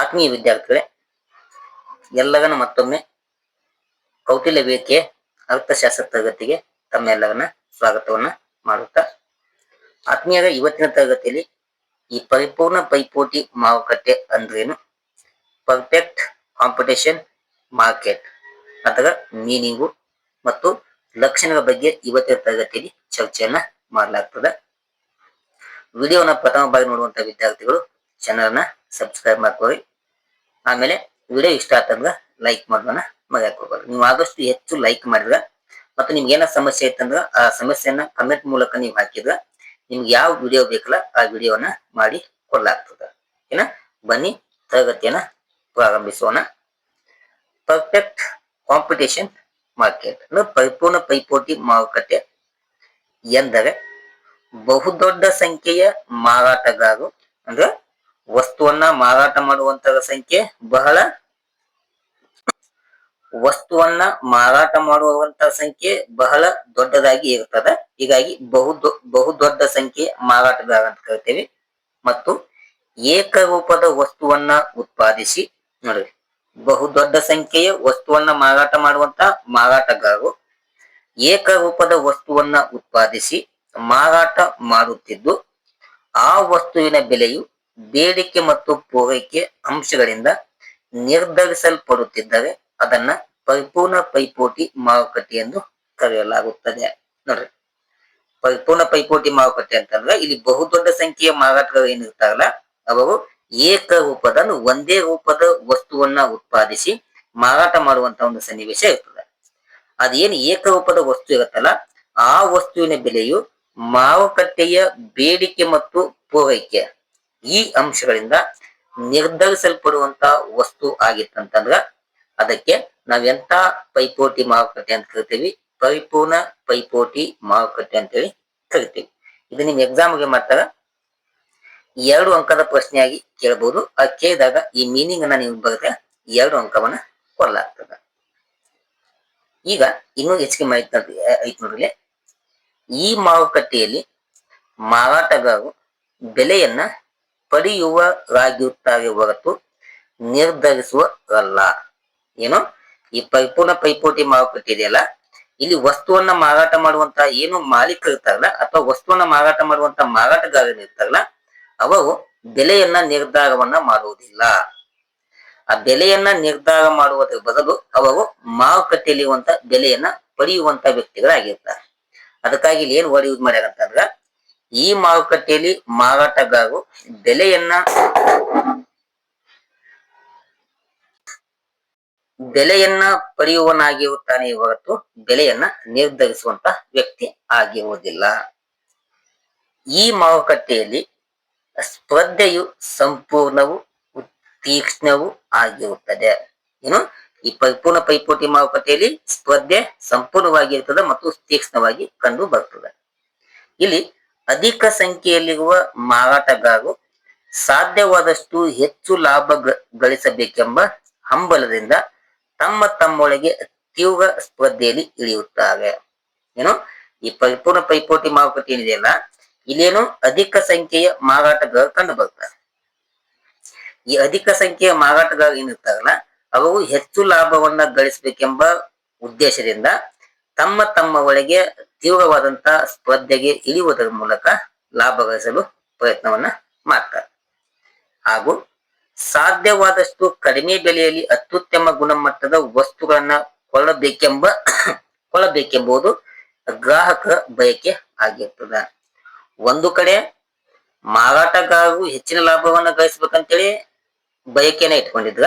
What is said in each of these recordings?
ಆತ್ಮೀಯ ವಿದ್ಯಾರ್ಥಿಗಳೇ ಎಲ್ಲರನ್ನ ಮತ್ತೊಮ್ಮೆ ಕೌಟಿಲ್ಯ ವೇದಿಕೆ ಅರ್ಥಶಾಸ್ತ್ರ ತರಗತಿಗೆ ತಮ್ಮೆಲ್ಲರನ್ನ ಸ್ವಾಗತವನ್ನ ಮಾಡುತ್ತಾ, ಆತ್ಮೀಯರ ಇವತ್ತಿನ ತರಗತಿಯಲ್ಲಿ ಈ ಪರಿಪೂರ್ಣ ಪೈಪೋಟಿ ಮಾರುಕಟ್ಟೆ ಅಂದ್ರೇನು ಪರ್ಫೆಕ್ಟ್ ಕಾಂಪಿಟೇಷನ್ ಮಾರ್ಕೆಟ್, ಅದರ ಮೀನಿಂಗು ಮತ್ತು ಲಕ್ಷಣಗಳ ಬಗ್ಗೆ ಇವತ್ತಿನ ತರಗತಿಯಲ್ಲಿ ಚರ್ಚೆಯನ್ನ ಮಾಡಲಾಗ್ತದೆ. ವಿಡಿಯೋನ ಪ್ರಥಮ ಬಾರಿ ನೋಡುವಂತ ವಿದ್ಯಾರ್ಥಿಗಳು ಚಾನಲ್ನ ಸಬ್ಸ್ಕ್ರೈಬ್ ಮಾಡ್ಕೊಳ್ಳಿ. ಆಮೇಲೆ ವಿಡಿಯೋ ಇಷ್ಟ ಆತಂದ್ರ ಲೈಕ್ ಮಾಡೋಣ, ಮಗ ನೀವು ಆದಷ್ಟು ಹೆಚ್ಚು ಲೈಕ್ ಮಾಡಿದ್ರ ಮತ್ತು ನಿಮ್ಗೆ ಏನೋ ಸಮಸ್ಯೆ ಇತ್ತಂದ್ರ ಆ ಸಮಸ್ಯೆಯನ್ನು ಕಮೆಂಟ್ ಮೂಲಕ ನೀವು ಹಾಕಿದ್ರ ನಿಮ್ಗೆ ಯಾವ ವಿಡಿಯೋ ಬೇಕಲ್ಲ ಆ ವಿಡಿಯೋನ ಮಾಡಿ ಕೊಡ್ಲಾಗ್ತದ. ಏನ? ಬನ್ನಿ, ತರಗತಿಯನ್ನ ಪ್ರಾರಂಭಿಸೋಣ. ಪರ್ಫೆಕ್ಟ್ ಕಾಂಪಿಟೇಷನ್ ಮಾರ್ಕೆಟ್ ಅಂದ್ರೆ ಪರಿಪೂರ್ಣ ಪೈಪೋಟಿ ಮಾರುಕಟ್ಟೆ ಎಂದರೆ ಬಹುದೊಡ್ಡ ಸಂಖ್ಯೆಯ ಮಾರಾಟಗಾರರು, ಅಂದ್ರೆ ವಸ್ತುವನ್ನ ಮಾರಾಟ ಮಾಡುವಂತಹ ಸಂಖ್ಯೆ ಬಹಳ. ವಸ್ತುವನ್ನ ಮಾರಾಟ ಮಾಡುವಂತ ಸಂಖ್ಯೆ ಬಹಳ ದೊಡ್ಡದಾಗಿ ಇರ್ತದ. ಹೀಗಾಗಿ ಬಹು ಬಹುದೊಡ್ಡ ಸಂಖ್ಯೆ ಮಾರಾಟಗಾರ ಅಂತ ಕರಿತೇವೆ. ಮತ್ತು ಏಕರೂಪದ ವಸ್ತುವನ್ನ ಉತ್ಪಾದಿಸಿ ನೋಡ್ರಿ ಬಹುದೊಡ್ಡ ಸಂಖ್ಯೆಯ ವಸ್ತುವನ್ನ ಮಾರಾಟ ಮಾಡುವಂತ ಮಾರಾಟಗಾರರು ಏಕರೂಪದ ವಸ್ತುವನ್ನ ಉತ್ಪಾದಿಸಿ ಮಾರಾಟ ಮಾಡುತ್ತಿದ್ದು, ಆ ವಸ್ತುವಿನ ಬೆಲೆಯು ಬೇಡಿಕೆ ಮತ್ತು ಪೂರೈಕೆ ಅಂಶಗಳಿಂದ ನಿರ್ಧರಿಸಲ್ಪಡುತ್ತಿದ್ದರೆ ಅದನ್ನ ಪರಿಪೂರ್ಣ ಪೈಪೋಟಿ ಮಾರುಕಟ್ಟೆ ಎಂದು ಕರೆಯಲಾಗುತ್ತದೆ. ನೋಡ್ರಿ. ಪರಿಪೂರ್ಣ ಪೈಪೋಟಿ ಮಾರುಕಟ್ಟೆ ಅಂತಂದ್ರೆ ಇಲ್ಲಿ ಬಹುದೊಡ್ಡ ಸಂಖ್ಯೆಯ ಮಾರಾಟಗಳು ಏನಿರ್ತಾರಲ್ಲ, ಅವರು ಏಕರೂಪದ ರೂಪದ ಒಂದೇ ರೂಪದ ವಸ್ತುವನ್ನ ಉತ್ಪಾದಿಸಿ ಮಾರಾಟ ಮಾಡುವಂತ ಒಂದು ಸನ್ನಿವೇಶ ಇರ್ತದೆ. ಅದೇನು ಏಕರೂಪದ ವಸ್ತು ಇರುತ್ತಲ್ಲ, ಆ ವಸ್ತುವಿನ ಬೆಲೆಯು ಮಾರುಕಟ್ಟೆಯ ಬೇಡಿಕೆ ಮತ್ತು ಪೂರೈಕೆ. ಈ ಅಂಶಗಳಿಂದ ನಿರ್ಧರಿಸಲ್ಪಡುವಂತ ವಸ್ತು ಆಗಿತ್ತಂತಂದ್ರ ಅದಕ್ಕೆ ನಾವೆಂತ ಪೈಪೋಟಿ ಮಾರುಕಟ್ಟೆ ಅಂತ ಕರಿತೀವಿ? ಪರಿಪೂರ್ಣ ಪೈಪೋಟಿ ಮಾರುಕಟ್ಟೆ ಅಂತೇಳಿ ಕರಿತೀವಿ. ಇದು ನಿಮ್ ಎಕ್ಸಾಮ್ಗೆ ಮಾಡ್ತಾರ ಎರಡು ಅಂಕದ ಪ್ರಶ್ನೆಯಾಗಿ ಕೇಳಬಹುದು ಆ ಕೇಳಿದಾಗ ಈ ಮೀನಿಂಗ್ ಅನ್ನ ನೀವು ಬರೆದ್ರೆ ಎರಡು ಅಂಕವನ್ನ ಕೊಡಲಾಗ್ತದೆ. ಈಗ ಇನ್ನೂ ಹೆಚ್ಚಿಗೆ ಮಾಹಿತಿ ಐತ್ ನೋಡ್ರಿ ಈ ಮಾರುಕಟ್ಟೆಯಲ್ಲಿ ಮಾರಾಟಗಾರರು ಬೆಲೆಯನ್ನ ಪಡೆಯುವರಾಗಿರುತ್ತಾರೆ ಹೊರತು ನಿರ್ಧರಿಸುವರಲ್ಲ. ಏನು? ಈ ಪರಿಪೂರ್ಣ ಪೈಪೋಟಿ ಮಾರುಕಟ್ಟೆ ಇದೆಯಲ್ಲ? ಇಲ್ಲಿ ವಸ್ತುವನ್ನ ಮಾರಾಟ ಮಾಡುವಂತ ಏನು ಮಾಲೀಕರು ಇರ್ತಾರಲ್ಲ ಅಥವಾ ವಸ್ತುವನ್ನ ಮಾರಾಟ ಮಾಡುವಂತ ಮಾರಾಟಗಾರರು ಇರ್ತಾರಲ್ಲ, ಅವರು ಬೆಲೆಯನ್ನ ನಿರ್ಧಾರವನ್ನ ಮಾಡುವುದಿಲ್ಲ. ಆ ಬೆಲೆಯನ್ನ ನಿರ್ಧಾರ ಮಾಡುವುದರ ಬದಲು ಅವರು ಮಾರುಕಟ್ಟೆಯಲ್ಲಿರುವಂತ ಬೆಲೆಯನ್ನ ಪಡೆಯುವಂತ ವ್ಯಕ್ತಿಗಳಾಗಿರ್ತಾರೆ. ಅದಕ್ಕಾಗಿ ಇಲ್ಲಿ ಏನ್ ವರ್ಡ್ ಯೂಸ್ ಮಾಡ್ಯಾರ ಅಂತಂದ್ರ ಈ ಮಾರುಕಟ್ಟೆಯಲ್ಲಿ ಮಾರಾಟಗಾರರು ಬೆಲೆಯನ್ನ ಬೆಲೆಯನ್ನ ಪಡೆಯುವನಾಗಿರುತ್ತಾನೆ ಹೊರತು ಬೆಲೆಯನ್ನ ನಿರ್ಧರಿಸುವಂತ ವ್ಯಕ್ತಿ ಆಗಿರುವುದಿಲ್ಲ. ಈ ಮಾರುಕಟ್ಟೆಯಲ್ಲಿ ಸ್ಪರ್ಧೆಯು ಸಂಪೂರ್ಣವು ತೀಕ್ಷ್ಣವೂ ಆಗಿರುತ್ತದೆ. ಏನು ಈ ಪರಿಪೂರ್ಣ ಪೈಪೋಟಿ ಮಾರುಕಟ್ಟೆಯಲ್ಲಿ ಸ್ಪರ್ಧೆ ಸಂಪೂರ್ಣವಾಗಿರ್ತದೆ ಮತ್ತು ತೀಕ್ಷ್ಣವಾಗಿ ಕಂಡು ಬರ್ತದೆ ಇಲ್ಲಿ ಅಧಿಕ ಸಂಖ್ಯೆಯಲ್ಲಿರುವ ಮಾರಾಟಗಾರರು ಸಾಧ್ಯವಾದಷ್ಟು ಹೆಚ್ಚು ಲಾಭ ಗಳಿಸಬೇಕೆಂಬ ಹಂಬಲದಿಂದ ತಮ್ಮ ತಮ್ಮೊಳಗೆ ತೀವ್ರ ಸ್ಪರ್ಧೆಯಲ್ಲಿ ಇಳಿಯುತ್ತಾರೆ. ಏನು? ಈ ಪರಿಪೂರ್ಣ ಪೈಪೋಟಿ ಮಾರುಕಟ್ಟೆ ಏನಿದೆಯಲ್ಲ ಇಲ್ಲೇನು ಅಧಿಕ ಸಂಖ್ಯೆಯ ಮಾರಾಟಗಾರರು ಕಂಡು ಬರ್ತಾರೆ. ಈ ಅಧಿಕ ಸಂಖ್ಯೆಯ ಮಾರಾಟಗಾರರು ಏನಿರ್ತಾರಲ್ಲ, ಅವರು ಹೆಚ್ಚು ಲಾಭವನ್ನ ಗಳಿಸಬೇಕೆಂಬ ಉದ್ದೇಶದಿಂದ ತಮ್ಮ ತಮ್ಮ ಒಳಗೆ ತೀವ್ರವಾದಂತ ಸ್ಪರ್ಧೆಗೆ ಇಳಿಯುವುದರ ಮೂಲಕ ಲಾಭ ಗಳಿಸಲು ಪ್ರಯತ್ನವನ್ನ ಮಾಡ್ತಾರೆ. ಹಾಗೂ ಸಾಧ್ಯವಾದಷ್ಟು ಕಡಿಮೆ ಬೆಲೆಯಲ್ಲಿ ಅತ್ಯುತ್ತಮ ಗುಣಮಟ್ಟದ ವಸ್ತುಗಳನ್ನ ಕೊಳ್ಳಬೇಕೆಂಬ ಕೊಳ್ಳಬೇಕೆಂಬುದು ಗ್ರಾಹಕರ ಬಯಕೆ ಆಗಿರ್ತದೆ. ಒಂದು ಕಡೆ ಮಾರಾಟಗಾರರು ಹೆಚ್ಚಿನ ಲಾಭವನ್ನ ಗಳಿಸ್ಬೇಕಂತೇಳಿ ಬಯಕೆನ ಇಟ್ಕೊಂಡಿದ್ರ.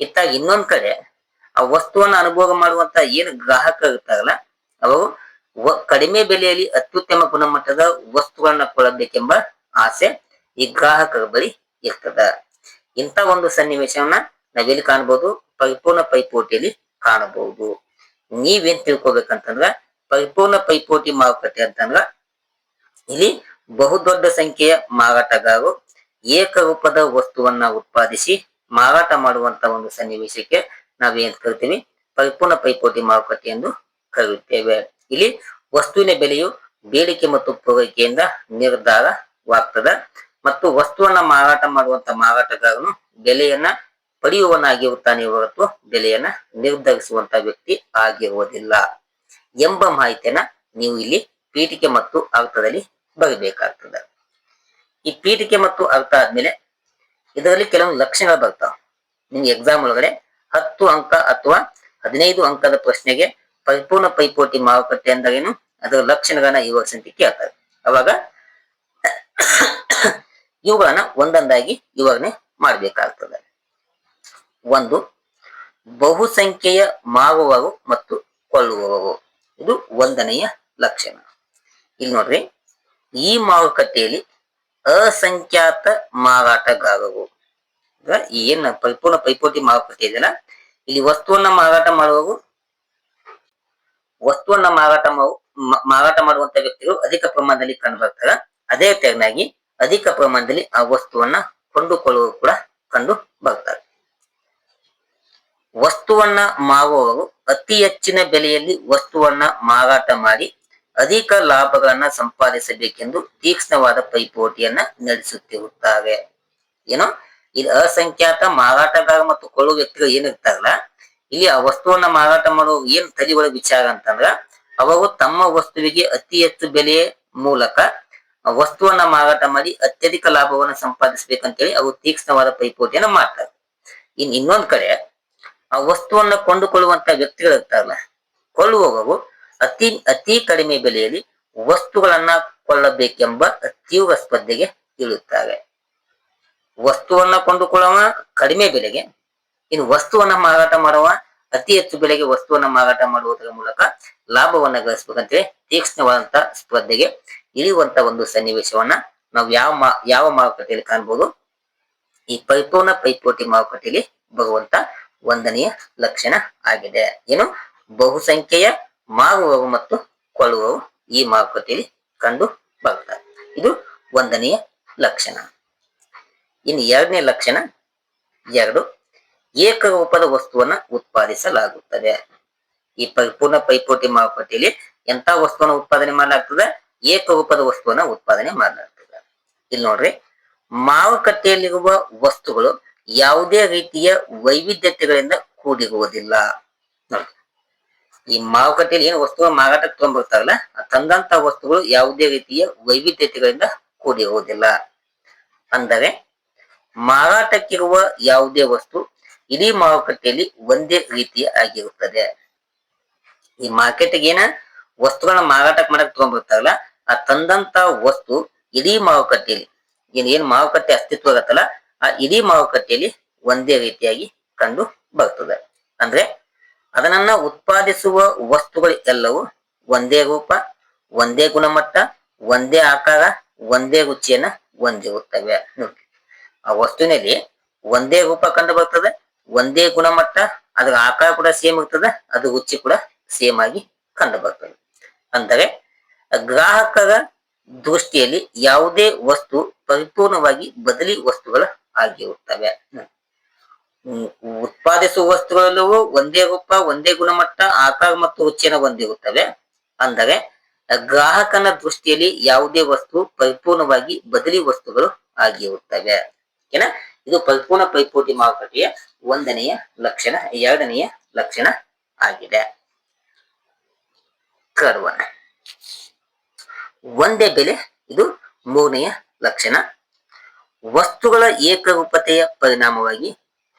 ಇತ್ತಾಗ ಇನ್ನೊಂದ್ ಕಡೆ ಆ ವಸ್ತುವನ್ನ ಅನುಭವ ಮಾಡುವಂತ ಏನು ಗ್ರಾಹಕ ಇರ್ತಾರಲ್ಲ, ಅವರು ಕಡಿಮೆ ಬೆಲೆಯಲ್ಲಿ ಅತ್ಯುತ್ತಮ ಗುಣಮಟ್ಟದ ವಸ್ತುಗಳನ್ನ ಕೊಳ್ಳಬೇಕೆಂಬ ಆಸೆ ಈ ಗ್ರಾಹಕರ ಬಳಿ ಇರ್ತದ. ಇಂಥ ಒಂದು ಸನ್ನಿವೇಶವನ್ನ ನಾವೆಲ್ಲಿ ಕಾಣಬಹುದು ಪರಿಪೂರ್ಣ ಪೈಪೋಟಿಯಲ್ಲಿ ಕಾಣಬಹುದು. ನೀವೇನ್ ತಿಳ್ಕೊಬೇಕಂತಂದ್ರ, ಪರಿಪೂರ್ಣ ಪೈಪೋಟಿ ಮಾರುಕಟ್ಟೆ ಅಂತಂದ್ರ, ಇಲ್ಲಿ ಬಹುದೊಡ್ಡ ಸಂಖ್ಯೆಯ ಮಾರಾಟಗಾರರು ಏಕರೂಪದ ವಸ್ತುವನ್ನ ಉತ್ಪಾದಿಸಿ ಮಾರಾಟ ಮಾಡುವಂತ ಒಂದು ಸನ್ನಿವೇಶಕ್ಕೆ ನಾವೇನ್ ಕರಿತೀವಿ? ಪರಿಪೂರ್ಣ ಪೈಪೋಟಿ ಮಾರುಕಟ್ಟೆ ಎಂದು ಕರೆಯುತ್ತೇವೆ. ಇಲ್ಲಿ ವಸ್ತುವಿನ ಬೆಲೆಯು ಬೇಡಿಕೆ ಮತ್ತು ಪೂರೈಕೆಯಿಂದ ನಿರ್ಧಾರವಾಗ್ತದ. ಮತ್ತು ವಸ್ತುವನ್ನ ಮಾರಾಟ ಮಾಡುವಂತ ಮಾರಾಟಗಾರನು ಬೆಲೆಯನ್ನ ಪಡೆಯುವನಾಗಿರುತ್ತಾನೆ ಹೊರತು ಬೆಲೆಯನ್ನ ನಿರ್ಧರಿಸುವಂತ ವ್ಯಕ್ತಿ ಆಗಿರುವುದಿಲ್ಲ ಎಂಬ ಮಾಹಿತಿಯನ್ನ ನೀವು ಇಲ್ಲಿ ಪೀಠಿಕೆ ಮತ್ತು ಅರ್ಥದಲ್ಲಿ ಬರಬೇಕಾಗ್ತದೆ. ಈ ಪೀಠಿಕೆ ಮತ್ತು ಅರ್ಥ ಆದ್ಮೇಲೆ ಇದರಲ್ಲಿ ಕೆಲವೊಂದು ಲಕ್ಷಣಗಳು ಬರ್ತಾವ. ನಿಮ್ಗೆ ಎಕ್ಸಾಮ್ ಒಳಗಡೆ ಹತ್ತು ಅಂಕ ಅಥವಾ ಹದಿನೈದು ಅಂಕದ ಪ್ರಶ್ನೆಗೆ ಪರಿಪೂರ್ಣ ಪೈಪೋಟಿ ಮಾರುಕಟ್ಟೆ ಅಂದರೇನು ಅದರ ಲಕ್ಷಣಗಳನ್ನ ವಿವರಿಸಂತ ಕೇಳ್ತಾರೆ ಅವಾಗ ಇವುಗಳನ್ನ ಒಂದೊಂದಾಗಿ ವಿವರಣೆ ಮಾಡಬೇಕಾಗ್ತದೆ. ಒಂದು, ಬಹುಸಂಖ್ಯೆಯ ಮಾರುವವರು ಮತ್ತು ಕೊಳ್ಳುವವರು ಇದು ಒಂದನೆಯ ಲಕ್ಷಣ. ಇಲ್ಲಿ ನೋಡ್ರಿ, ಈ ಮಾರುಕಟ್ಟೆಯಲ್ಲಿ ಅಸಂಖ್ಯಾತ ಮಾರಾಟಗಾರರು. ಏನ್ ಪರಿಪೂರ್ಣ ಪೈಪೋಟಿ ಮಾರುಕಟ್ಟೆ ಇದೆಯಲ್ಲ, ಇಲ್ಲಿ ವಸ್ತುವನ್ನ ಮಾರಾಟ ಮಾಡುವವರು ವಸ್ತುವನ್ನ ಮಾರಾಟ ಮಾರಾಟ ಮಾಡುವಂತ ವ್ಯಕ್ತಿಗಳು ಅಧಿಕ ಪ್ರಮಾಣದಲ್ಲಿ ಕಂಡು ಬರ್ತಾರೆ ಅದೇ ತೆರನಾಗಿ ಅಧಿಕ ಪ್ರಮಾಣದಲ್ಲಿ ಆ ವಸ್ತುವನ್ನ ಕೊಂಡುಕೊಳ್ಳುವ ಕೂಡ ಕಂಡು ಬರ್ತಾರೆ. ವಸ್ತುವನ್ನ ಮಾರುವವರು ಅತಿ ಹೆಚ್ಚಿನ ಬೆಲೆಯಲ್ಲಿ ವಸ್ತುವನ್ನ ಮಾರಾಟ ಮಾಡಿ ಅಧಿಕ ಲಾಭಗಳನ್ನ ಸಂಪಾದಿಸಬೇಕೆಂದು ತೀಕ್ಷ್ಣವಾದ ಪೈಪೋಟಿಯನ್ನ ನಡೆಸುತ್ತಿರುತ್ತಾರೆ. ಏನೋ, ಇದು ಅಸಂಖ್ಯಾತ ಮಾರಾಟಗಾರ ಮತ್ತು ಕೊಳ್ಳುವ ವ್ಯಕ್ತಿಗಳು ಏನಿರ್ತಾರಲ್ಲ ಇಲ್ಲಿ ಆ ವಸ್ತುವನ್ನ ಮಾರಾಟ ಮಾಡುವ ಏನ್ ತಲೆ ಒಳಗ್ ವಿಚಾರ ಅಂತಂದ್ರ ಅವರು ತಮ್ಮ ವಸ್ತುವಿಗೆ ಅತಿ ಹೆಚ್ಚು ಬೆಲೆಯ ಮೂಲಕ ವಸ್ತುವನ್ನ ಮಾರಾಟ ಮಾಡಿ ಅತ್ಯಧಿಕ ಲಾಭವನ್ನ ಸಂಪಾದಿಸಬೇಕಂತೇಳಿ ಅವರು ತೀಕ್ಷ್ಣವಾದ ಪೈಪೋಟಿಯನ್ನ ಮಾಡ್ತಾರೆ. ಇನ್ ಇನ್ನೊಂದ್ ಕಡೆ, ಆ ವಸ್ತುವನ್ನ ಕೊಂಡುಕೊಳ್ಳುವಂತ ವ್ಯಕ್ತಿಗಳು ಇರ್ತಾರಲ್ಲ, ಕೊಳ್ಳುವವರು ಅತಿ ಅತಿ ಕಡಿಮೆ ಬೆಲೆಯಲ್ಲಿ ವಸ್ತುಗಳನ್ನ ಕೊಳ್ಳಬೇಕೆಂಬ ತೀವ್ರ ಸ್ಪರ್ಧೆಗೆ ಇಳುತ್ತಾರೆ ವಸ್ತುವನ್ನ ಕೊಂಡುಕೊಳ್ಳುವ ಕಡಿಮೆ ಬೆಲೆಗೆ, ಇನ್ನು ವಸ್ತುವನ್ನ ಮಾರಾಟ ಮಾಡುವ ಅತಿ ಹೆಚ್ಚು ಬೆಲೆಗೆ ವಸ್ತುವನ್ನ ಮಾರಾಟ ಮಾಡುವುದರ ಮೂಲಕ ಲಾಭವನ್ನ ಗಳಿಸಬೇಕಂತೇಳಿ ತೀಕ್ಷ್ಣವಾದಂತ ಸ್ಪರ್ಧೆಗೆ ಇಳಿಯುವಂತ ಒಂದು ಸನ್ನಿವೇಶವನ್ನ ನಾವು ಯಾವ ಯಾವ ಮಾರುಕಟ್ಟೆಯಲ್ಲಿ ಕಾಣಬಹುದು ಈ ಪರಿಪೂರ್ಣ ಪೈಪೋಟಿ ಮಾರುಕಟ್ಟೆಯಲ್ಲಿ ಬರುವಂತ ಒಂದನೆಯ ಲಕ್ಷಣ ಆಗಿದೆ. ಏನು? ಬಹುಸಂಖ್ಯೆಯ ಮಾರುವವರು ಮತ್ತು ಕೊಳ್ಳುವವರು ಈ ಮಾರುಕಟ್ಟೆಯಲ್ಲಿ ಕಂಡು ಬರುತ್ತಾರೆ. ಇದು ಒಂದನೆಯ ಲಕ್ಷಣ. ಇನ್ನು ಎರಡನೇ ಲಕ್ಷಣ ಎರಡು. ಏಕರೂಪದ ವಸ್ತುವನ್ನ ಉತ್ಪಾದಿಸಲಾಗುತ್ತದೆ. ಈ ಪರಿಪೂರ್ಣ ಪೈಪೋಟಿ ಮಾರುಕಟ್ಟೆಯಲ್ಲಿ ಎಂತ ವಸ್ತುವನ್ನ ಉತ್ಪಾದನೆ ಮಾಡಲಾಗ್ತದೆ? ಏಕರೂಪದ ವಸ್ತುವನ್ನ ಉತ್ಪಾದನೆ ಮಾಡಲಾಗ್ತದೆ. ಇಲ್ಲಿ ನೋಡ್ರಿ, ಮಾರುಕಟ್ಟೆಯಲ್ಲಿರುವ ವಸ್ತುಗಳು ಯಾವುದೇ ರೀತಿಯ ವೈವಿಧ್ಯತೆಗಳಿಂದ ಕೂಡಿರುವುದಿಲ್ಲ. ಈ ಮಾರುಕಟ್ಟೆಯಲ್ಲಿ ಏನು ವಸ್ತುಗಳ ಮಾರಾಟಕ್ಕೆ ತಗೊಂಡ್ಬರ್ತಾರಲ್ಲ ತಂದಂತ ವಸ್ತುಗಳು ಯಾವುದೇ ರೀತಿಯ ವೈವಿಧ್ಯತೆಗಳಿಂದ ಕೂಡಿರುವುದಿಲ್ಲ. ಅಂದರೆ ಮಾರಾಟಕ್ಕಿರುವ ಯಾವುದೇ ವಸ್ತು ಇಡೀ ಮಾರುಕಟ್ಟೆಯಲ್ಲಿ ಒಂದೇ ರೀತಿಯ ಆಗಿರುತ್ತದೆ. ಈ ಮಾರ್ಕೆಟ್ಗೆ ಏನ? ವಸ್ತುಗಳನ್ನ ಮಾರಾಟಕ್ಕೆ ಮಾಡಕ್ ತಗೊಂಡ್ಬರ್ತಾರಲ್ಲ, ಆ ತಂದಂತ ವಸ್ತು ಇಡೀ ಮಾರುಕಟ್ಟೆಯಲ್ಲಿ, ಏನ್ ಏನ್ ಮಾರುಕಟ್ಟೆ ಅಸ್ತಿತ್ವ ಆಗತ್ತಲ್ಲ, ಆ ಇಡೀ ಮಾರುಕಟ್ಟೆಯಲ್ಲಿ ಒಂದೇ ರೀತಿಯಾಗಿ ಕಂಡು ಬರ್ತದೆ. ಅಂದ್ರೆ ಅದನ್ನ ಉತ್ಪಾದಿಸುವ ವಸ್ತುಗಳು ಎಲ್ಲವೂ ಒಂದೇ ರೂಪ, ಒಂದೇ ಗುಣಮಟ್ಟ, ಒಂದೇ ಆಕಾರ, ಒಂದೇ ರುಚಿಯನ್ನ ಹೊಂದಿರುತ್ತವೆ. ನೋಡಿ ಆ ವಸ್ತುವಿನಲ್ಲಿ ಒಂದೇ ರೂಪ ಕಂಡು ಬರ್ತದೆ ಒಂದೇ ಗುಣಮಟ್ಟ, ಅದ್ರ ಆಕಾರ ಕೂಡ ಸೇಮ್ ಇರ್ತದೆ, ಅದು ರುಚಿ ಕೂಡ ಸೇಮ್ ಆಗಿ ಕಂಡು ಬರ್ತದೆ ಅಂದರೆ ಗ್ರಾಹಕರ ದೃಷ್ಟಿಯಲ್ಲಿ ಯಾವುದೇ ವಸ್ತು ಪರಿಪೂರ್ಣವಾಗಿ ಬದಲಿ ವಸ್ತುಗಳು ಆಗಿರುತ್ತವೆ. ಉತ್ಪಾದಿಸುವ ವಸ್ತುಗಳೆಲ್ಲವೂ ಒಂದೇ ರೂಪ, ಒಂದೇ ಗುಣಮಟ್ಟ, ಆಕಾರ ಮತ್ತು ರುಚಿಯನ್ನು ಹೊಂದಿರುತ್ತವೆ. ಅಂದರೆ ಗ್ರಾಹಕನ ದೃಷ್ಟಿಯಲ್ಲಿ ಯಾವುದೇ ವಸ್ತು ಪರಿಪೂರ್ಣವಾಗಿ ಬದಲಿ ವಸ್ತುಗಳು ಆಗಿರುತ್ತವೆ. ಏನ? ಇದು ಪರಿಪೂರ್ಣ ಪೈಪೋಟಿ ಮಾರುಕಟ್ಟೆಯ ಒಂದನೆಯ ಲಕ್ಷಣ, ಎರಡನೆಯ ಲಕ್ಷಣ ಆಗಿದೆ. ಕರ್ವನ ಒಂದೇ ಬೆಲೆ, ಇದು ಮೂರನೆಯ ಲಕ್ಷಣ. ವಸ್ತುಗಳ ಏಕರೂಪತೆಯ ಪರಿಣಾಮವಾಗಿ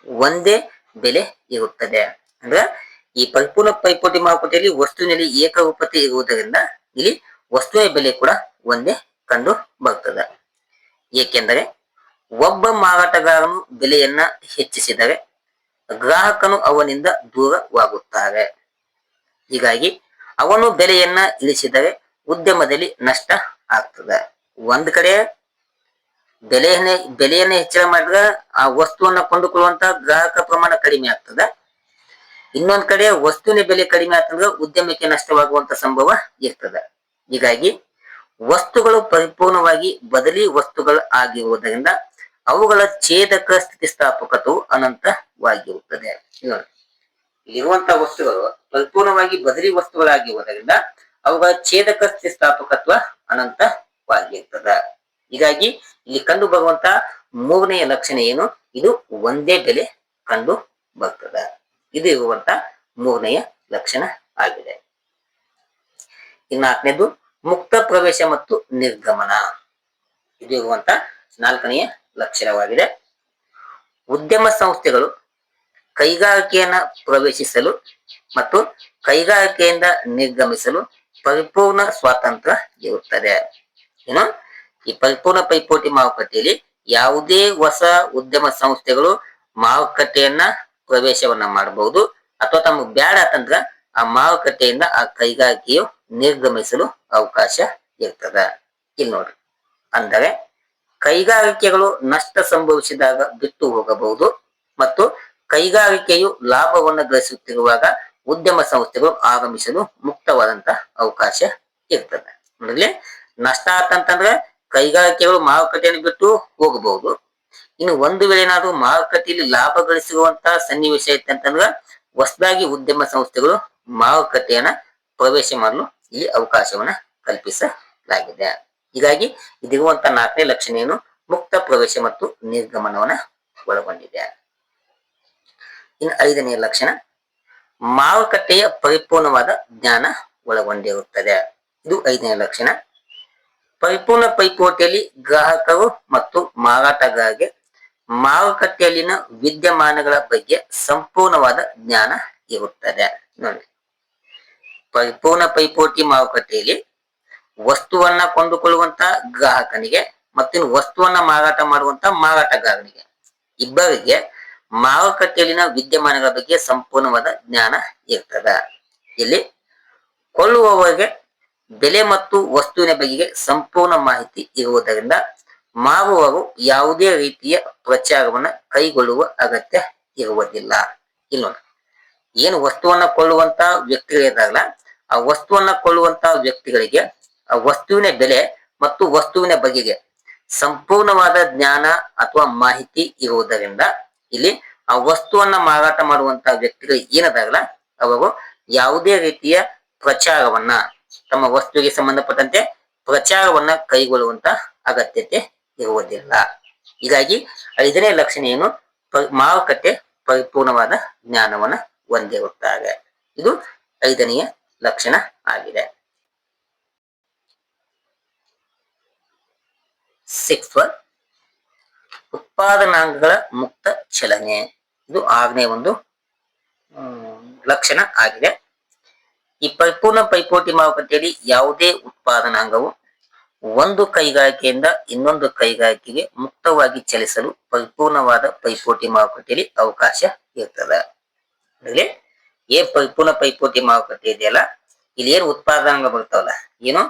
ಒಂದೇ ಬೆಲೆ ಇರುತ್ತದೆ. ಅಂದ್ರೆ ಈ ಪರಿಪೂರ್ಣ ಪೈಪೋಟಿ ಮಾರುಕಟ್ಟೆಯಲ್ಲಿ ವಸ್ತುವಿನಲ್ಲಿ ಏಕರೂಪತೆ ಇರುವುದರಿಂದ ಇಲ್ಲಿ ವಸ್ತುವಿನ ಬೆಲೆ ಕೂಡ ಒಂದೇ ಕಂಡು ಬರ್ತದೆ ಏಕೆಂದರೆ ಒಬ್ಬ ಮಾರಾಟಗಾರನು ಬೆಲೆಯನ್ನ ಹೆಚ್ಚಿಸಿದರೆ ಗ್ರಾಹಕನು ಅವನಿಂದ ದೂರವಾಗುತ್ತಾರೆ. ಹೀಗಾಗಿ ಅವನು ಬೆಲೆಯನ್ನ ಇಳಿಸಿದರೆ ಉದ್ಯಮದಲ್ಲಿ ನಷ್ಟ ಆಗ್ತದೆ. ಒಂದ್ ಕಡೆ ಬೆಲೆಯನ್ನ ಬೆಲೆಯನ್ನ ಹೆಚ್ಚಳ ಮಾಡಿದ್ರೆ ಆ ವಸ್ತುವನ್ನ ಕೊಂಡುಕೊಳ್ಳುವಂತ ಗ್ರಾಹಕ ಪ್ರಮಾಣ ಕಡಿಮೆ ಆಗ್ತದೆ. ಇನ್ನೊಂದ್ ಕಡೆ ವಸ್ತುವಿನ ಬೆಲೆ ಕಡಿಮೆ ಆಗ್ತಂದ್ರೆ ಉದ್ಯಮಕ್ಕೆ ನಷ್ಟವಾಗುವಂತ ಸಂಭವ ಇರ್ತದೆ. ಹೀಗಾಗಿ ವಸ್ತುಗಳು ಪರಿಪೂರ್ಣವಾಗಿ ಬದಲಿ ವಸ್ತುಗಳು ಆಗಿರುವುದರಿಂದ ಅವುಗಳ ಛೇದಕ ಸ್ಥಿತಿಸ್ಥಾಪಕತ್ವವು ಅನಂತವಾಗಿರುತ್ತದೆ. ನೋಡಿ. ಇರುವಂತ ವಸ್ತುಗಳು ಪರಿಪೂರ್ಣವಾಗಿ ಬದಲಿ ವಸ್ತುಗಳಾಗಿರುವುದರಿಂದ ಅವುಗಳ ಛೇದಕ ಸ್ಥಿತಿಸ್ಥಾಪಕತ್ವ ಅನಂತವಾಗಿರ್ತದೆ. ಹೀಗಾಗಿ ಇಲ್ಲಿ ಕಂಡು ಬರುವಂತ ಮೂರನೆಯ ಲಕ್ಷಣ ಏನು? ಇದು ಒಂದೇ ಬೆಲೆ ಕಂಡು ಬರ್ತದ. ಇದು ಇರುವಂತ ಮೂರನೆಯ ಲಕ್ಷಣ ಆಗಿದೆ. ಇನ್ನಾಲ್ಕನೇದು ಮುಕ್ತ ಪ್ರವೇಶ ಮತ್ತು ನಿರ್ಗಮನ. ಇದು ಇರುವಂತ ನಾಲ್ಕನೆಯ ಲಕ್ಷಣವಾಗಿದೆ. ಉದ್ಯಮ ಸಂಸ್ಥೆಗಳು ಕೈಗಾರಿಕೆಯನ್ನ ಪ್ರವೇಶಿಸಲು ಮತ್ತು ಕೈಗಾರಿಕೆಯಿಂದ ನಿರ್ಗಮಿಸಲು ಪರಿಪೂರ್ಣ ಸ್ವಾತಂತ್ರ್ಯ ಇರುತ್ತದೆ ಏನು ಈ ಪರಿಪೂರ್ಣ ಪೈಪೋಟಿ ಮಾರುಕಟ್ಟೆಯಲ್ಲಿ ಯಾವುದೇ ಹೊಸ ಉದ್ಯಮ ಸಂಸ್ಥೆಗಳು ಮಾರುಕಟ್ಟೆಯನ್ನ ಪ್ರವೇಶವನ್ನ ಮಾಡಬಹುದು ಅಥವಾ ತಮ್ಮ ಬ್ಯಾಡ ತಂತ್ರ ಆ ಮಾರುಕಟ್ಟೆಯಿಂದ ಆ ಕೈಗಾರಿಕೆಯು ನಿರ್ಗಮಿಸಲು ಅವಕಾಶ ಇರ್ತದ. ಇಲ್ಲಿ ನೋಡ್ರಿ. ಅಂದರೆ ಕೈಗಾರಿಕೆಗಳು ನಷ್ಟ ಸಂಭವಿಸಿದಾಗ ಬಿಟ್ಟು ಹೋಗಬಹುದು ಮತ್ತು ಕೈಗಾರಿಕೆಯು ಲಾಭವನ್ನು ಗಳಿಸುತ್ತಿರುವಾಗ ಉದ್ಯಮ ಸಂಸ್ಥೆಗಳು ಆಗಮಿಸಲು ಮುಕ್ತವಾದಂತ ಅವಕಾಶ ಇರ್ತದೆ. ನೋಡಲಿ ನಷ್ಟ ಆತಂತಂದ್ರೆ ಕೈಗಾರಿಕೆಗಳು ಮಾರುಕಟ್ಟೆಯನ್ನು ಬಿಟ್ಟು ಹೋಗಬಹುದು. ಇನ್ನು ಒಂದು ವೇಳೆ ಏನಾದ್ರು ಮಾರುಕಟ್ಟೆಯಲ್ಲಿ ಲಾಭ ಗಳಿಸುವಂತ ಸನ್ನಿವೇಶ ಇತ್ತಂತಂದ್ರೆ ಹೊಸದಾಗಿ ಉದ್ಯಮ ಸಂಸ್ಥೆಗಳು ಮಾರುಕಟ್ಟೆಯನ್ನ ಪ್ರವೇಶ ಮಾಡಲು ಈ ಅವಕಾಶವನ್ನ ಕಲ್ಪಿಸಲಾಗಿದೆ. ಹೀಗಾಗಿ ಇದಿರುವಂತ ನಾಲ್ಕನೇ ಲಕ್ಷಣ ಏನು ಮುಕ್ತ ಪ್ರವೇಶ ಮತ್ತು ನಿರ್ಗಮನವನ್ನ ಒಳಗೊಂಡಿದೆ. ಇನ್ನು ಐದನೆಯ ಲಕ್ಷಣ, ಮಾರುಕಟ್ಟೆಯ ಪರಿಪೂರ್ಣವಾದ ಜ್ಞಾನ ಒಳಗೊಂಡಿರುತ್ತದೆ. ಇದು ಐದನೇ ಲಕ್ಷಣ. ಪರಿಪೂರ್ಣ ಪೈಪೋಟಿಯಲ್ಲಿ ಗ್ರಾಹಕರು ಮತ್ತು ಮಾರಾಟಗಾರರಿಗೆ ಮಾರುಕಟ್ಟೆಯಲ್ಲಿನ ವಿದ್ಯಮಾನಗಳ ಬಗ್ಗೆ ಸಂಪೂರ್ಣವಾದ ಜ್ಞಾನ ಇರುತ್ತದೆ. ನೋಡಿ. ಪರಿಪೂರ್ಣ ಪೈಪೋಟಿ ಮಾರುಕಟ್ಟೆಯಲ್ಲಿ ವಸ್ತುವನ್ನ ಕೊಂಡುಕೊಳ್ಳುವಂತ ಗ್ರಾಹಕನಿಗೆ ಮತ್ತಿನ್ನು ವಸ್ತುವನ್ನ ಮಾರಾಟ ಮಾಡುವಂತ ಮಾರಾಟಗಾರನಿಗೆ. ಇಬ್ಬರಿಗೆ ಮಾರುಕಟ್ಟೆಯಲ್ಲಿನ ವಿದ್ಯಮಾನಗಳ ಬಗ್ಗೆ ಸಂಪೂರ್ಣವಾದ ಜ್ಞಾನ ಇರ್ತದ. ಇಲ್ಲಿ ಕೊಳ್ಳುವವರಿಗೆ ಬೆಲೆ ಮತ್ತು ವಸ್ತುವಿನ ಬಗೆಗೆ ಸಂಪೂರ್ಣ ಮಾಹಿತಿ ಇರುವುದರಿಂದ ಮಾರುವವರು ಯಾವುದೇ ರೀತಿಯ ಪ್ರಚಾರವನ್ನ ಕೈಗೊಳ್ಳುವ ಅಗತ್ಯ ಇರುವುದಿಲ್ಲ. ಇಲ್ಲಿ ಏನು ವಸ್ತುವನ್ನ ಕೊಳ್ಳುವಂತ ವ್ಯಕ್ತಿಗಳಿದಾಗಲ್ಲ ಆ ವಸ್ತುವನ್ನ ಕೊಳ್ಳುವಂತ ವ್ಯಕ್ತಿಗಳಿಗೆ ಆ ವಸ್ತುವಿನ ಬೆಲೆ ಮತ್ತು ವಸ್ತುವಿನ ಬಗೆಗೆ ಸಂಪೂರ್ಣವಾದ ಜ್ಞಾನ ಅಥವಾ ಮಾಹಿತಿ ಇರುವುದರಿಂದ ಇಲ್ಲಿ ಆ ವಸ್ತುವನ್ನ ಮಾರಾಟ ಮಾಡುವಂತಹ ವ್ಯಕ್ತಿಗಳು ಏನದಾಗಲ್ಲ, ಅವರು ಯಾವುದೇ ರೀತಿಯ ಪ್ರಚಾರವನ್ನ, ತಮ್ಮ ವಸ್ತುವಿಗೆ ಸಂಬಂಧಪಟ್ಟಂತೆ ಪ್ರಚಾರವನ್ನ ಕೈಗೊಳ್ಳುವಂತ ಅಗತ್ಯತೆ ಇರುವುದಿಲ್ಲ. ಹೀಗಾಗಿ ಐದನೇ ಲಕ್ಷಣ ಏನು? ಮಾರುಕಟ್ಟೆ ಪರಿಪೂರ್ಣವಾದ ಜ್ಞಾನವನ್ನ ಹೊಂದಿರುತ್ತಾರೆ. ಇದು ಐದನೆಯ ಲಕ್ಷಣ ಆಗಿದೆ. ಸಿಕ್ಸ್ ಉತ್ಪಾದನಾಂಗಗಳ ಮುಕ್ತ ಚಲನೆ. ಇದು ಆಗ್ನೇಯ ಒಂದು ಲಕ್ಷಣ ಆಗಿದೆ. ಈ ಪರಿಪೂರ್ಣ ಪೈಪೋಟಿ ಮಾರುಕಟ್ಟೆಯಲ್ಲಿ ಯಾವುದೇ ಉತ್ಪಾದನಾಂಗವು ಒಂದು ಕೈಗಾರಿಕೆಯಿಂದ ಇನ್ನೊಂದು ಕೈಗಾರಿಕೆಗೆ ಮುಕ್ತವಾಗಿ ಚಲಿಸಲು ಪರಿಪೂರ್ಣವಾದ ಪೈಪೋಟಿ ಮಾರುಕಟ್ಟೆಯಲ್ಲಿ ಅವಕಾಶ ಇರ್ತದೆ. ಇಲ್ಲಿ ಏ ಪರಿಪೂರ್ಣ ಪೈಪೋಟಿ ಮಾರುಕಟ್ಟೆ ಇದೆಯಲ್ಲ, ಇಲ್ಲಿ ಏನ್ ಉತ್ಪಾದನಾಂಗ ಬರ್ತಾವಲ್ಲ ಏನು?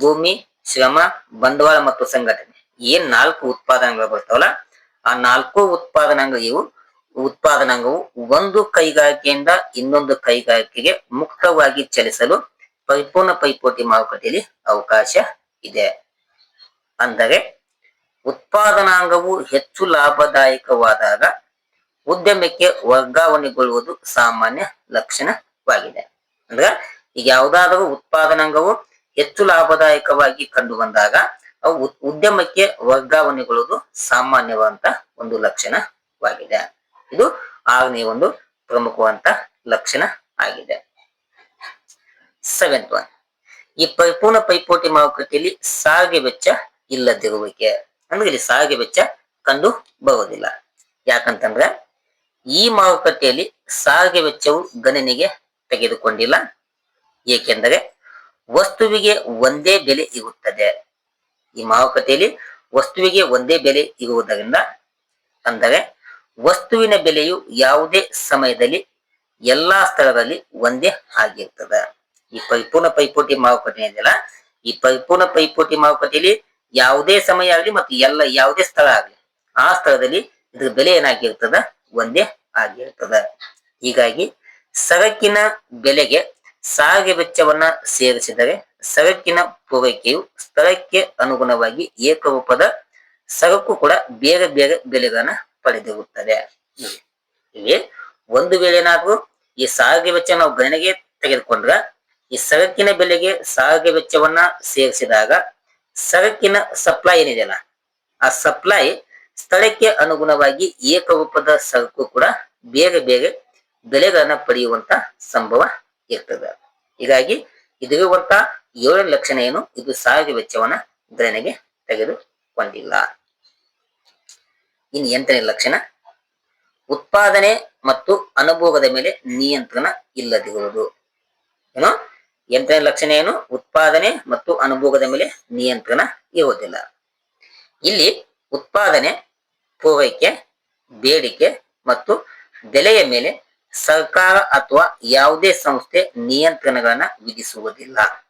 ಭೂಮಿ, ಶ್ರಮ, ಬಂಡವಾಳ ಮತ್ತು ಸಂಘಟನೆ. ಏನ್ ನಾಲ್ಕು ಉತ್ಪಾದನಾಂಗಗಳು ಬರ್ತಾವಲ್ಲ, ಆ ನಾಲ್ಕು ಉತ್ಪಾದನಾಂಗ ಇವು ಉತ್ಪಾದನಾಂಗವು ಒಂದು ಕೈಗಾರಿಕೆಯಿಂದ ಇನ್ನೊಂದು ಕೈಗಾರಿಕೆಗೆ ಮುಕ್ತವಾಗಿ ಚಲಿಸಲು ಪರಿಪೂರ್ಣ ಪೈಪೋಟಿ ಮಾರುಕಟ್ಟೆಯಲ್ಲಿ ಅವಕಾಶ ಇದೆ. ಅಂದರೆ ಉತ್ಪಾದನಾಂಗವು ಹೆಚ್ಚು ಲಾಭದಾಯಕವಾದಾಗ ಉದ್ಯಮಕ್ಕೆ ವರ್ಗಾವಣೆಗೊಳ್ಳುವುದು ಸಾಮಾನ್ಯ ಲಕ್ಷಣವಾಗಿದೆ. ಅಂದ್ರೆ ಈಗ ಯಾವುದಾದರೂ ಉತ್ಪಾದನಾಂಗವು ಹೆಚ್ಚು ಲಾಭದಾಯಕವಾಗಿ ಕಂಡು ಬಂದಾಗ ಉದ್ಯಮಕ್ಕೆ ವರ್ಗಾವಣೆಗೊಳ್ಳುವುದು ಸಾಮಾನ್ಯವಾದಂತ ಒಂದು ಲಕ್ಷಣವಾಗಿದೆ. ಇದು ಆರನೇ ಒಂದು ಪ್ರಮುಖವಾದಂತ ಲಕ್ಷಣ ಆಗಿದೆ. ಸೆವೆಂತ್ ಒನ್ ಈ ಪರಿಪೂರ್ಣ ಪೈಪೋಟಿ ಮಾರುಕಟ್ಟೆಯಲ್ಲಿ ಸಾರಿಗೆ ವೆಚ್ಚ ಇಲ್ಲದಿರುವಿಕೆ. ಅಂದ್ರೆ ಇಲ್ಲಿ ಸಾರಿಗೆ ವೆಚ್ಚ ಕಂಡು ಬರುವುದಿಲ್ಲ. ಯಾಕಂತಂದ್ರೆ ಈ ಮಾರುಕಟ್ಟೆಯಲ್ಲಿ ಸಾರಿಗೆ ವೆಚ್ಚವು ಗಣನೆಗೆ ತೆಗೆದುಕೊಂಡಿಲ್ಲ. ಏಕೆಂದರೆ ವಸ್ತುವಿಗೆ ಒಂದೇ ಬೆಲೆ ಇರುತ್ತದೆ. ಈ ಮಾರುಕಟ್ಟೆಯಲ್ಲಿ ವಸ್ತುವಿಗೆ ಒಂದೇ ಬೆಲೆ ಇರುವುದರಿಂದ, ಅಂದರೆ ವಸ್ತುವಿನ ಬೆಲೆಯು ಯಾವುದೇ ಸಮಯದಲ್ಲಿ ಎಲ್ಲಾ ಸ್ಥಳದಲ್ಲಿ ಒಂದೇ ಆಗಿರ್ತದೆ. ಈ ಪರಿಪೂರ್ಣ ಪೈಪೋಟಿ ಮಾರುಕಟ್ಟೆ ಇದೆಯಲ್ಲ ಈ ಪರಿಪೂರ್ಣ ಪೈಪೋಟಿ ಮಾರುಕಟ್ಟೆಯಲ್ಲಿ ಯಾವುದೇ ಸಮಯ ಆಗಲಿ ಮತ್ತು ಎಲ್ಲ, ಯಾವುದೇ ಸ್ಥಳ ಆಗಲಿ, ಆ ಸ್ಥಳದಲ್ಲಿ ಇದ್ರ ಬೆಲೆ ಏನಾಗಿರ್ತದ? ಒಂದೇ ಆಗಿರ್ತದ. ಹೀಗಾಗಿ ಸರಕಿನ ಬೆಲೆಗೆ ಸಾರಿಗೆ ವೆಚ್ಚವನ್ನ ಸೇರಿಸಿದರೆ ಸರಕಿನ ಪೂರೈಕೆಯು ಸ್ಥಳಕ್ಕೆ ಅನುಗುಣವಾಗಿ ಏಕರೂಪದ ಸರಕು ಕೂಡ ಬೇರೆ ಬೇರೆ ಬೆಲೆಗಳನ್ನ ಪಡೆದಿರುತ್ತದೆ. ಇಲ್ಲಿ ಒಂದು ವೇಳೆ ನಾವು ಈ ಸಾರಿಗೆ ವೆಚ್ಚ ನಾವು ಗಣನೆಗೆ ತೆಗೆದುಕೊಂಡ್ರ ಈ ಸರಕಿನ ಬೆಲೆಗೆ ಸಾರಿಗೆ ವೆಚ್ಚವನ್ನ ಸೇರಿಸಿದಾಗ ಸರಕಿನ ಸಪ್ಲೈ ಏನಿದೆಯಲ್ಲ, ಆ ಸಪ್ಲೈ ಸ್ಥಳಕ್ಕೆ ಅನುಗುಣವಾಗಿ ಏಕರೂಪದ ಸರಕು ಕೂಡ ಬೇರೆ ಬೇರೆ ಬೆಲೆಗಳನ್ನ ಪಡೆಯುವಂತ ಸಂಭವ ಇರ್ತದೆ. ಹೀಗಾಗಿ ಇದಿರುವಂತ ಏಳನೇ ಲಕ್ಷಣ ಏನು? ಇದು ಸಾರಿಗೆ ವೆಚ್ಚವನ್ನ ಗಣನೆಗೆ ತೆಗೆದುಕೊಂಡಿಲ್ಲ. ಇನ್ನು ಎಂಟನೇ ಲಕ್ಷಣ, ಉತ್ಪಾದನೆ ಮತ್ತು ಅನುಭೋಗದ ಮೇಲೆ ನಿಯಂತ್ರಣ ಇಲ್ಲದಿರುವುದು. ಏನು? ಎಂಟನೇ ಲಕ್ಷಣ ಏನು? ಉತ್ಪಾದನೆ ಮತ್ತು ಅನುಭೋಗದ ಮೇಲೆ ನಿಯಂತ್ರಣ ಇರುವುದಿಲ್ಲ. ಇಲ್ಲಿ ಉತ್ಪಾದನೆ, ಪೂರೈಕೆ, ಬೇಡಿಕೆ ಮತ್ತು ಬೆಲೆಯ ಮೇಲೆ ಸರ್ಕಾರ ಅಥವಾ ಯಾವುದೇ ಸಂಸ್ಥೆ ನಿಯಂತ್ರಣಗಳನ್ನ ವಿಧಿಸುವುದಿಲ್ಲ.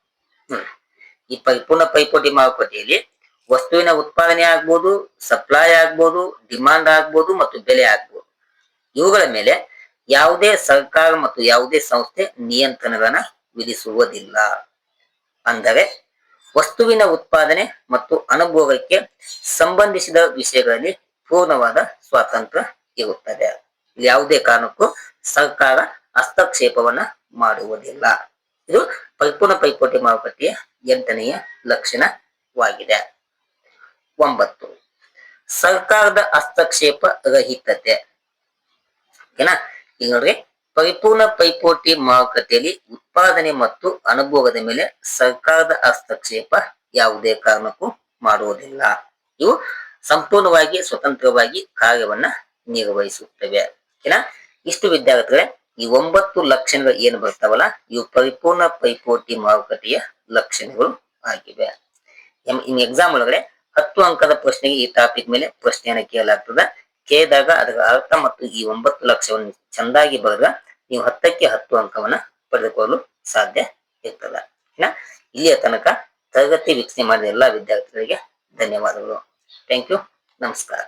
ಈ ಪರಿಪೂರ್ಣ ಪೈಪೋಟಿ ಮಾರುಕಟ್ಟೆಯಲ್ಲಿ ವಸ್ತುವಿನ ಉತ್ಪಾದನೆ ಆಗ್ಬೋದು ಸಪ್ಲೈ ಆಗ್ಬೋದು ಡಿಮಾಂಡ್ ಆಗ್ಬೋದು ಮತ್ತು ಬೆಲೆ ಆಗ್ಬೋದು. ಇವುಗಳ ಮೇಲೆ ಯಾವುದೇ ಸರ್ಕಾರ ಮತ್ತು ಯಾವುದೇ ಸಂಸ್ಥೆ ನಿಯಂತ್ರಣಗಳನ್ನ ವಿಧಿಸುವುದಿಲ್ಲ. ಅಂದರೆ ವಸ್ತುವಿನ ಉತ್ಪಾದನೆ ಮತ್ತು ಅನುಭೋಗಕ್ಕೆ ಸಂಬಂಧಿಸಿದ ವಿಷಯಗಳಲ್ಲಿ ಪೂರ್ಣವಾದ ಸ್ವಾತಂತ್ರ್ಯ ಇರುತ್ತದೆ. ಯಾವುದೇ ಕಾರಣಕ್ಕೂ ಸರ್ಕಾರ ಹಸ್ತಕ್ಷೇಪವನ್ನ ಮಾಡುವುದಿಲ್ಲ. ಇದು ಪರಿಪೂರ್ಣ ಪೈಪೋಟಿ ಮಾರುಕಟ್ಟೆಯ ಎಂಟನೆಯ ಲಕ್ಷಣವಾಗಿದೆ. ಒಂಬತ್ತು. ಸರ್ಕಾರದ ಹಸ್ತಕ್ಷೇಪ ರಹಿತತೆ. ಓಕೆನಾ? ಇಲ್ಲಿ ನೋಡ್ರಿ. ಪರಿಪೂರ್ಣ ಪೈಪೋಟಿ ಮಾರುಕಟ್ಟೆಯಲ್ಲಿ ಉತ್ಪಾದನೆ ಮತ್ತು ಅನುಭೋಗದ ಮೇಲೆ ಸರ್ಕಾರದ ಹಸ್ತಕ್ಷೇಪ ಯಾವುದೇ ಕಾರಣಕ್ಕೂ ಮಾಡುವುದಿಲ್ಲ. ಇವು ಸಂಪೂರ್ಣವಾಗಿ ಸ್ವತಂತ್ರವಾಗಿ ಕಾರ್ಯವನ್ನ ನಿರ್ವಹಿಸುತ್ತವೆ. ಓಕೆನಾ? ಇಷ್ಟು ವಿದ್ಯಾರ್ಥಿಗಳೇ ಈ ಒಂಬತ್ತು ಲಕ್ಷಣಗಳು ಏನು ಬರ್ತಾವಲ್ಲ, ಇವು ಪರಿಪೂರ್ಣ ಪೈಪೋಟಿ ಮಾರುಕಟ್ಟೆಯ ಲಕ್ಷಣಗಳು ಆಗಿವೆ. ಎಕ್ಸಾಮ್ ಒಳಗಡೆ ಹತ್ತು ಅಂಕದ ಪ್ರಶ್ನೆಗೆ ಈ ಟಾಪಿಕ್ ಮೇಲೆ ಪ್ರಶ್ನೆಯನ್ನ ಕೇಳಲಾಗ್ತದೆ. ಕೇಳಿದಾಗ ಅದರ ಅರ್ಥ ಮತ್ತು ಈ ಒಂಬತ್ತು ಲಕ್ಷವನ್ನು ಚಂದಾಗಿ ಬರೆದ ನೀವು ಹತ್ತಕ್ಕೆ ಹತ್ತು ಅಂಕವನ್ನ ಪಡೆದುಕೊಳ್ಳಲು ಸಾಧ್ಯ ಇರ್ತದ? ಇಲ್ಲಿಯ ತನಕ ತರಗತಿ ವೀಕ್ಷಣೆ ಮಾಡಿದ ಎಲ್ಲಾ ವಿದ್ಯಾರ್ಥಿಗಳಿಗೆ ಧನ್ಯವಾದಗಳು. ಥ್ಯಾಂಕ್ ಯು ನಮಸ್ಕಾರ.